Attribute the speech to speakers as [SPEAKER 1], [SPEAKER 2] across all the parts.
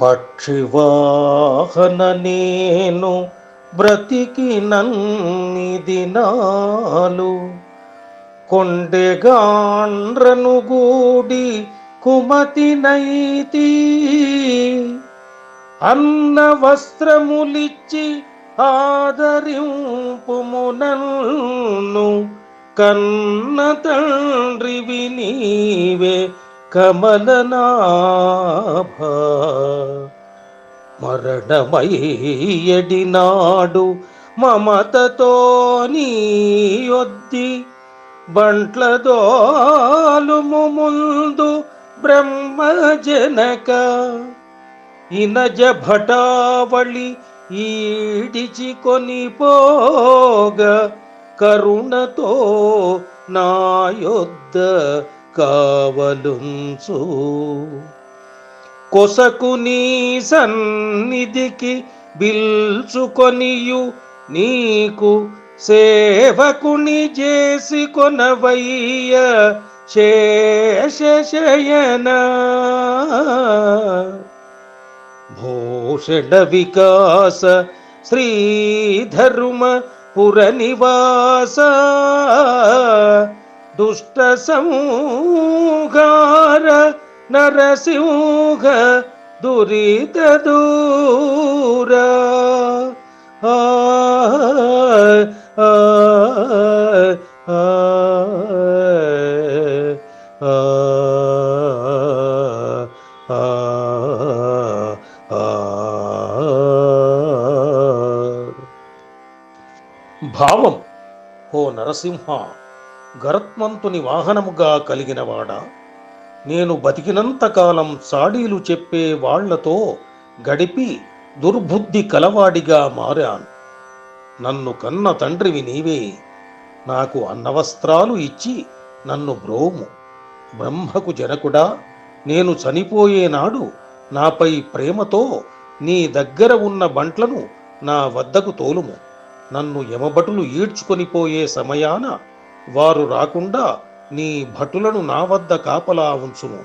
[SPEAKER 1] పక్షివాహన నేను బ్రతికి నన్ని దినాలు. కొండెగాండ్రను గూడి కుమతి నైతి. అన్న వస్త్రములిచ్చి ఆదరింపుమునన్ను. కన్న తండ్రివి నీవే కమలనాభ మరణమయ్యడి నాడు మమతతో నీయొద్ది బంట్లదోలుము ముందు బ్రహ్మజనక ఇనజ భటావళి ఈడిచి కొనిపోగ కరుణతో నాయొద్ద కావలుంచు. కొసకు నీ సన్నిధికి బిల్చుకొనియు. నీకు సేవకుని చేసి కొనవయ్య శేషయన భూషణ వికాస శ్రీధరుమ పుర నివాస దుష్ట సంహార నరసింహ దురిత దూర ఆ, ఆ, ఆ, ఆ, ఆ, ఆ. భావం ఓ నరసింహ గరత్మంతుని వాహనముగా కలిగినవాడా. నేను బతికినంతకాలం సాడీలు చెప్పే వాళ్ళతో గడిపి దుర్బుద్ధి కలవాడిగా మారాను. నన్ను కన్న తండ్రివి నీవే. నాకు అన్నవస్త్రాలు ఇచ్చి నన్ను బ్రోము. బ్రహ్మకు జనకుడా నేను చనిపోయేనాడు నాపై ప్రేమతో నీ దగ్గర ఉన్న బంట్లను నా వద్దకు తోలుము. నన్ను యమబటులు ఈడ్చుకొని పోయే సమయాన వారు రాకుండా నీ భటులను నా వద్ద కాపలా ఉంచుము.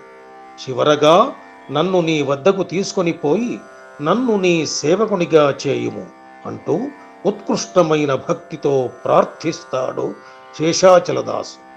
[SPEAKER 1] చివరగా నన్ను నీ వద్దకు తీసుకొని పోయి నన్ను నీ సేవకునిగా చేయుము అంటూ ఉత్కృష్టమైన భక్తితో ప్రార్థిస్తాడు శేషాచలదాసు.